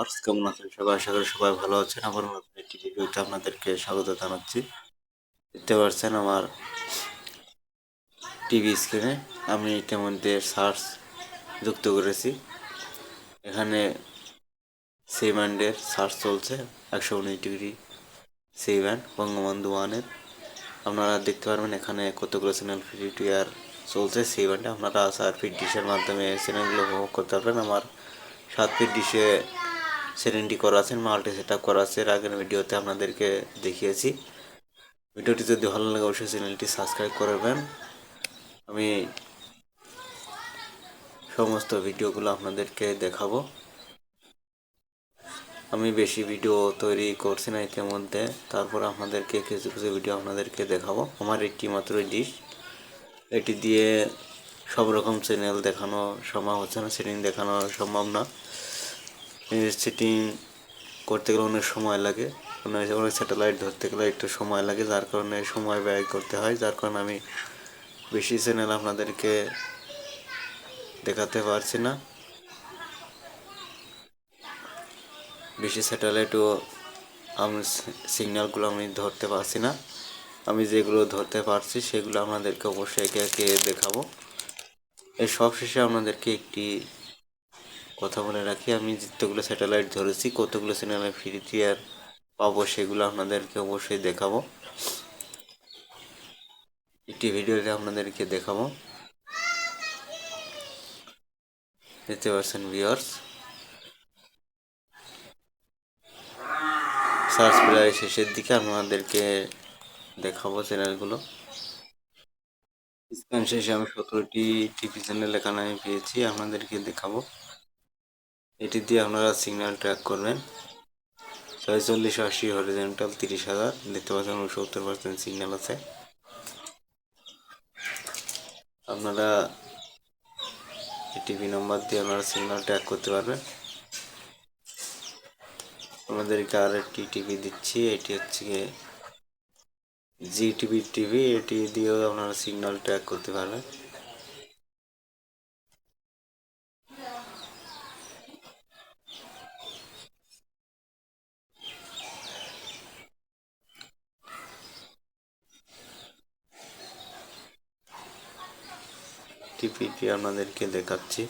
Viewers, কেমন আছেন সবাই? আশা করি সবাই ভালো আছেন। আবার নতুন একটি ভিডিওতে আপনাদেরকে স্বাগত জানাচ্ছি। দেখতে পাচ্ছেন আমার টিভি স্ক্রিনে আমি ইতিমধ্যে সার্চ যুক্ত করেছি। এখানে সেইব্যান্ডের সার্চ চলছে, একশো উনিশ ডিগ্রি সেইব্যান্ড বঙ্গবন্ধু ওয়ানের আপনারা দেখতে পারবেন এখানে কতগুলো চ্যানেল ফ্রি টু ইয়ার চলছে সেই ব্যান্ডে আপনারা ফিট ডিশের মাধ্যমে চ্যানেলগুলো উপভোগ করতে পারবেন। আমার সাত ফিট ডিশে সেটিংটি করা আছে মাল্টি সেট আপ করা আছে আগের ভিডিওতে আপনাদেরকে দেখিয়েছি। ভিডিওটি যদি ভালো লাগে, অবশ্যই চ্যানেলটি সাবস্ক্রাইব করবেন আমি সমস্ত ভিডিওগুলো আপনাদেরকে দেখাবো। আমি বেশি ভিডিও তৈরি করছি না ইতিমধ্যে। তারপর আপনাদেরকে কিছু কিছু ভিডিও আপনাদেরকে দেখাবো। আমার একটি মাত্র ডিশ এটি দিয়ে সব রকম চ্যানেল দেখানো সম্ভব হচ্ছে না সেটিং দেখানো সম্ভব না। সেটিং করতে গেলে অনেক সময় লাগে। অনেক স্যাটেলাইট ধরতে গেলে একটু সময় লাগে, যার কারণে সময় ব্যয় করতে হয়। যার কারণে আমি বেশি চ্যানেল আপনাদেরকে দেখাতে পারছি না। বেশি স্যাটেলাইটও আমি সিগন্যালগুলো আমি ধরতে পারছি না। আমি যেগুলো ধরতে পারছি সেগুলো আপনাদেরকে অবশ্যই একে একে দেখাবো। এর সব শেষে আপনাদেরকে একটি কথা বলে রাখি, আমি যতগুলো স্যাটেলাইট ধরেছি, কতগুলো চ্যানেলে ফ্রি টিয়ার পাবো সেগুলো আপনাদেরকে অবশ্যই দেখাবো। একটি ভিডিওতে আপনাদেরকে দেখাবো। দেখতে পাচ্ছেন ভিউয়ার্স সার্চ প্রায় শেষের দিকে, আপনাদেরকে দেখাবো চ্যানেলগুলো স্ক্যান শেষে আমি সতেরোটি টিভি চ্যানেল এখানে আমি পেয়েছি, আপনাদেরকে দেখাবো। এটি দিয়ে আপনারা সিগন্যাল ট্র্যাক করবেন। ছয়চল্লিশ আশি হরিজেন্টাল তিরিশ হাজার। দেখতে পাচ্ছেন সত্তর পার্সেন্ট সিগন্যাল আছে। আপনারা টিভি নাম্বার দিয়ে আপনারা সিগন্যাল ট্র্যাক করতে পারবেন। আমাদেরকে আর একটি টিভি দিচ্ছি। এটি হচ্ছে গিয়ে জি টিভি টিভি এটি দিয়েও আপনারা সিগন্যাল ট্র্যাক করতে পারবেন। টিভিটি আপনাদেরকে দেখাচ্ছি।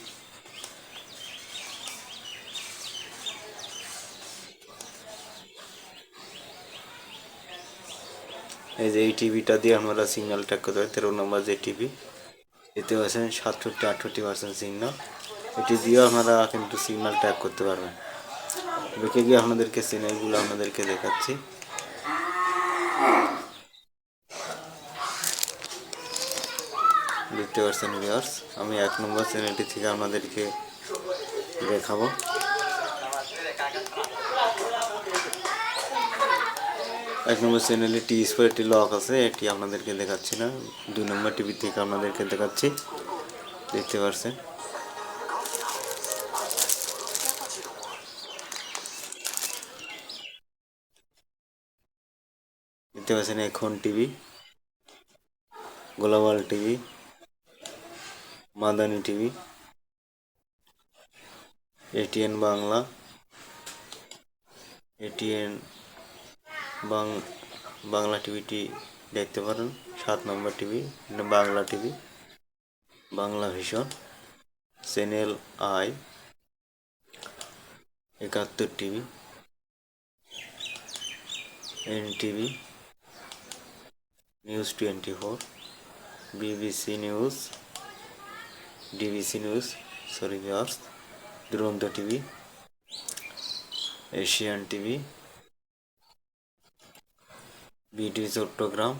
এই যে এই টিভিটা দিয়ে আমরা সিগন্যাল ট্র্যাক করতে পারি, তেরো নম্বর যে টিভি, এতে পাচ্ছেন সাতষট্টি, আটষট্টি পার্সেন্ট সিগন্যাল। এটি দিয়েও আপনারা কিন্তু সিগন্যাল ট্র্যাক করতে পারবেন। রেখে গিয়ে আপনাদেরকে সিগন্যালগুলো আপনাদেরকে দেখাচ্ছি। দেখতে পাচ্ছেন ভিউয়ার্স আমি এক নম্বর চ্যানেলটি থেকে আপনাদেরকে দেখাবো। এক নম্বর চ্যানেলে টি স্কোয়ার একটি লক আছে, এটি আপনাদেরকে দেখাচ্ছি না। দুই নম্বর টিভি থেকে আপনাদেরকে দেখাচ্ছি। দেখতে পাচ্ছেন দেখতে পাচ্ছেন এখন TV global TV Madani TV, ATN Bangla ATN Bangla টিভিটি দেখতে পারেন, সাত নম্বর TV Bangla TV, Bangla vision channel I, একাত্তর TV, N TV, news twenty four BBC news DBC news, sorry viewers, Duronto TV, Asian TV, BTV Chattogram,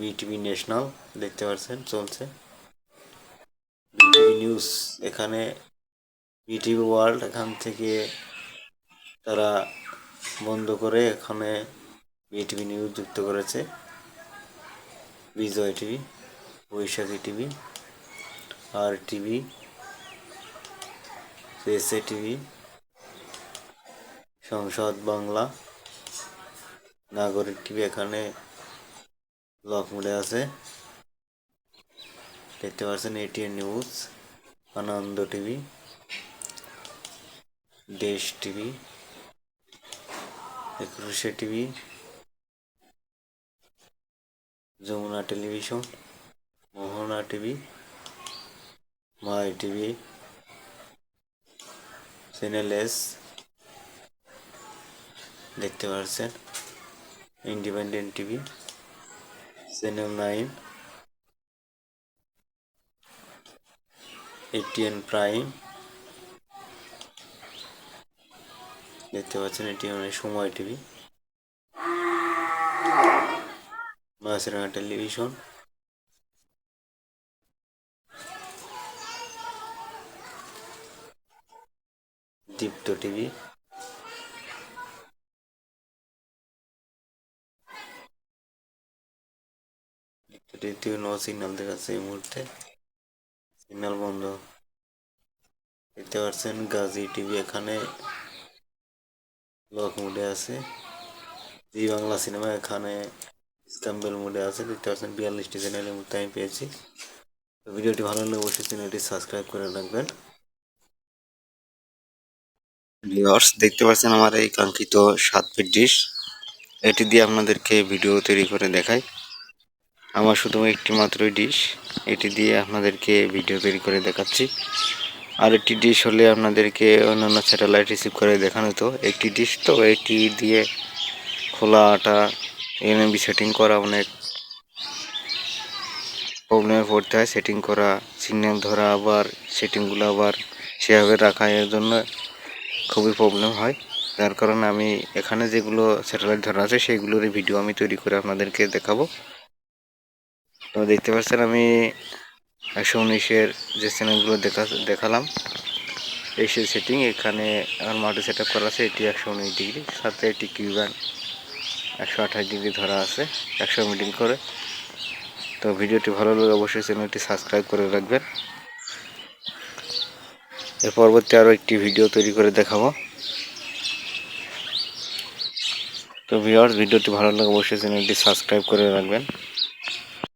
BTV national, দেখতে পাচ্ছেন চলছে। BTV news, এখানে BTV world, এখান থেকে তারা বন্ধ করে এখানে বিটিভি নিউজ যুক্ত করেছে। Bijoy TV, Boishakhi TV. R TV, SA TV, Sangsad Bangla, Nagorik TV এখানে লক মোডে আছে। দেখতে পাচ্ছেন ATN news Ananda TV, Desh TV, Ekushey TV, Jamuna television, Mohona TV my TV channel S দেখতে পাচ্ছেন independent TV channel nine, ATN prime. দেখতে পাচ্ছেন এটি অনেক Somoy TV. Maasranga television. Deepto TV. দ্বিতীয় নো সিগন্যাল দেখাচ্ছে এই মুহূর্তে। সিগন্যাল বন্ধ। দেখতে পাচ্ছেন গাজী টিভি এখানে লক মোডে আছে। জি বাংলা সিনেমা এখানে স্ক্যাম্বেল মোডে আছে। দেখতে পাচ্ছেন, বিয়াল্লিশটি চ্যানেলের মধ্যে আমি পেয়েছি। ভিডিওটি ভালো লাগলে অবশ্যই চ্যানেলটি সাবস্ক্রাইব করে রাখবেন। ভিউয়ার্স, দেখতে পাচ্ছেন আমার এই কাঙ্ক্ষিত সাত ফিট ডিশ। এটি দিয়ে আপনাদেরকে ভিডিও তৈরি করে দেখাই। আমার শুধু একটি মাত্রই ডিশ, এটি দিয়ে আপনাদেরকে ভিডিও তৈরি করে দেখাচ্ছি। আর একটি ডিশ হলে আপনাদেরকে অন্যান্য স্যাটেলাইট রিসিভ করে দেখানো তো একটি ডিশ, তো এটি দিয়ে খোলা খোলাটা এনএমবি সেটিং করা অনেক প্রবলেমে পড়তে হয়। সেটিং করা, সিগন্যাল ধরা আবার, সেটিংগুলো আবার সেভাবে রাখা এর জন্য খুবই প্রবলেম হয়। যার কারণে আমি এখানে যেগুলো স্যাটেলাইট ধরা আছে সেইগুলোরই ভিডিও আমি তৈরি করে আপনাদেরকে দেখাবো। তো দেখতে পাচ্ছেন আমি একশো উনিশের যে চ্যানেলগুলো দেখা, দেখালাম, এই সেই সেটিং এখানে আমার মাল্টি সেট করা আছে, এটি একশো উনিশ ডিগ্রি সাথে এটি কিউব্যান একশো আঠাশ ডিগ্রি ধরা আছে, একশো মিডিং করে। তো ভিডিওটি ভালো লাগে অবশ্যই চ্যানেলটি সাবস্ক্রাইব করে রাখবেন। এর পরবর্তী আরও একটি ভিডিও তৈরি করে দেখাবো। তো ভিওর ভিডিওটি ভালো লাগে অবশ্যই চ্যানেলটি সাবস্ক্রাইব করে রাখবেন।